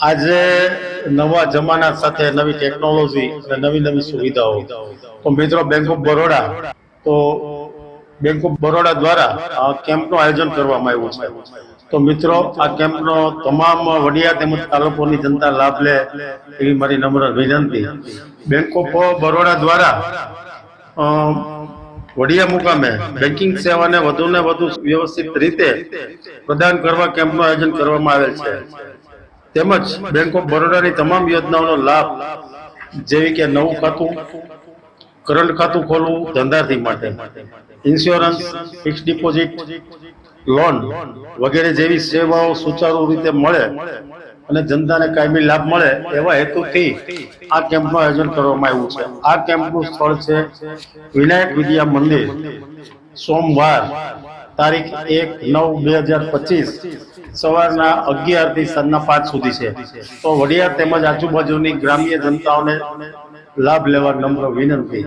આજે નવા જમાના સાથે નવી ટેકનોલોજી અને નવી નવી સુવિધાઓ. તો મિત્રો બેંક ઓફ બરોડા તો બેંક ઓફ બરોડા દ્વારા કેમ્પનું આયોજન કરવામાં આવ્યું છે. તો મિત્રો, આ કેમ્પનો તમામ વડિયા તેમજ તાલુકોની જનતા લાભ લે એવી મારી નમ્ર વિનંતી. બેંક ઓફ બરોડા દ્વારા વડિયા મુકામે બેન્કિંગ સેવાને વધુ ને વધુ વ્યવસ્થિત રીતે પ્રદાન કરવા કેમ્પનું આયોજન કરવામાં આવેલ છે. તેમજ બેંક ઓફ બરોડાની તમામ યોજનાઓનો લાભ, જેવી કે નવું ખાતું, કરંટ ખાતું ખોલવું ધંધાર્થી માટે ઇન્સ્યોરન્સ ફિક્સ ડિપોઝિટ લોન વગેરે જેવી સેવાઓ સુચારુ રીતે મળે અને જનતાને કાયમી લાભ મળે એવા હેતુથી આ કેમ્પનું આયોજન કરવામાં આવ્યું છે. આ કેમ્પનું સ્થળ છે વિનાયક વિદ્યા મંદિર. સોમવાર તારીખ એક નવ બે હજાર પચીસ સવારના અગિયારથી સાંજના પાંચ સુધી છે. તો વડિયા તેમજ આજુબાજુની ગ્રામ્ય જનતાઓને લાભ લેવા નમ્ર વિનંતી.